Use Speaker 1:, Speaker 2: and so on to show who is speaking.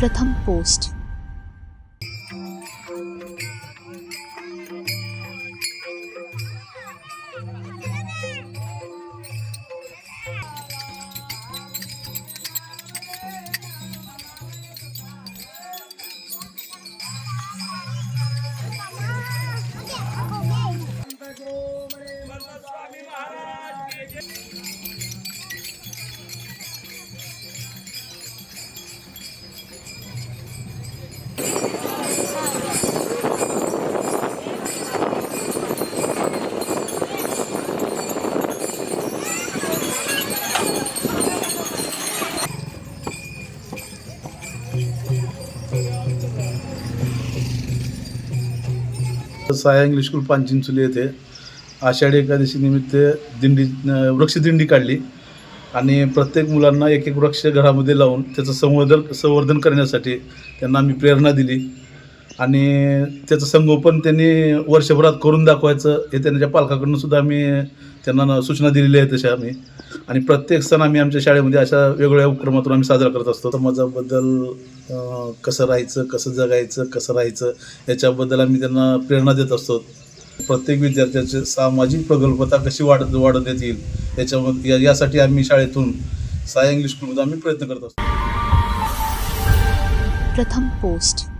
Speaker 1: प्रथम पोस्ट.
Speaker 2: साया English school पांचिंचुली येथे आषाढी एकादशी निमित्त दिंडी वृक्षदिंडी काढली. आणि प्रत्येक मुलांना एक एक वृक्ष घरामध्ये लावून त्याचं संवर्धन संवर्धन करण्यासाठी त्यांना आम्ही प्रेरणा दिली. आणि त्याचं संगोपन त्यांनी वर्षभरात करून दाखवायचं. हे त्यांच्या पालकाकडून सुद्धा आम्ही त्यांना सूचना दिलेल्या आहेत तशा आम्ही. आणि प्रत्येक सण आम्ही आमच्या शाळेमध्ये अशा वेगवेगळ्या उपक्रमातून आम्ही साजरा करत असतो. समाजाबद्दल कसं राहायचं कसं जगायचं कसं राहायचं याच्याबद्दल आम्ही त्यांना प्रेरणा देत असतो. प्रत्येक विद्यार्थ्याची सामाजिक प्रगल्भता कशी वाढत वाढत येतील याच्यामध्ये या- यासाठी आम्ही शाळेतून साय इंग्लिश स्कूलमध्ये आम्ही प्रयत्न करत असतो.
Speaker 1: प्रथम पोस्ट.